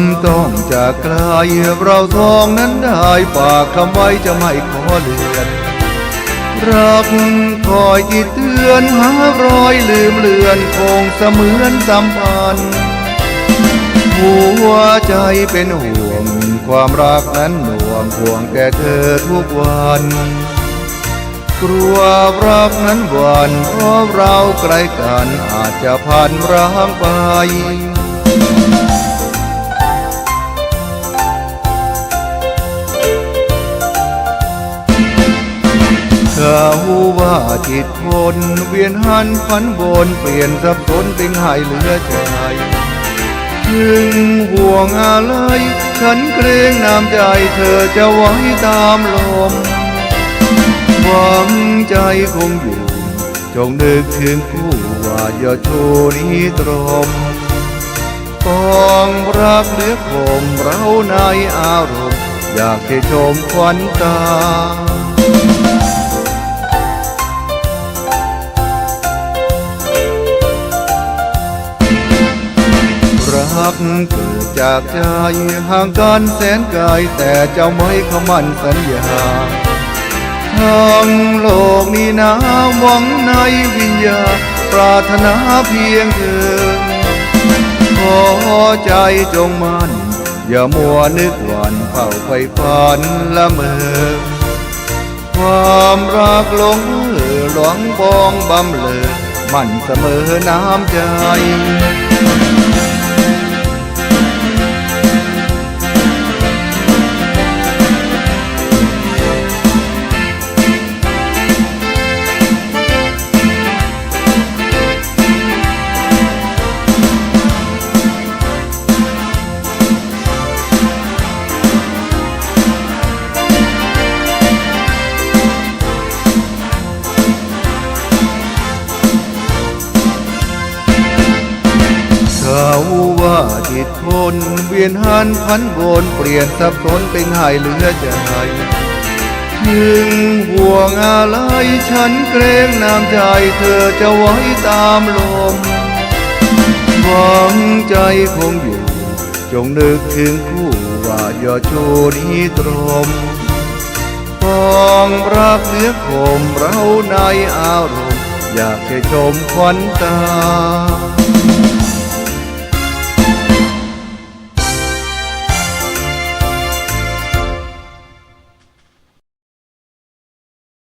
ำต้องจากไกลเราทองนั้นได้ฝากคำไว้จะไม่ขอเลือนรักคอยที่เตือนหารอยลืมเลือนคงเสมือนสัมพันธ์หัวใจเป็นห่วง ความรักนั้นหน่วงห่วงแต่เธอทุกวัน กลัวรักนั้นหวันเพราะเราใกล้กันอาจจะพันร้างไป ว่าจิตคนเวียนหันพันวนเปลี่ยนสับสนเป็นหายเหลือใจถึงห่วงอะไรฉันเกรงน้ำใจเธอจะไว้ตามลม หวังใจคงอยู่ จงนึกถึงผู้ว่าอย่าโชนี้ตรมปองรักเลือกคมเราในอารมณ์ อยากให้ชมควันตา จากใจห่างกันแสนไกลแต่เจ้าไม่ขมันสัญญาทั้งโลกนี้นาหวังในวิญญาปรารถนาเพียงเธอขอใจจงมันอย่ามัวนึกหวันเฝ้าไฟฝันละเมอความรักหลงเออหลวงบองบำเลอ มันเสมอน้ำใจ เขาว่าจิตคนเวียนหันพันวนเปลี่ยนสับสนเป็นหายเหลือใจถึงห่วงอะไรฉันเกรงน้ำใจเธอจะไว้ตามลมหวังใจคงอยู่ จงนึกถึงคู่ว่าอย่าโชนี้ตรมปองรักเลือคมเราในอารมณ์ อยากให้ชมควันตา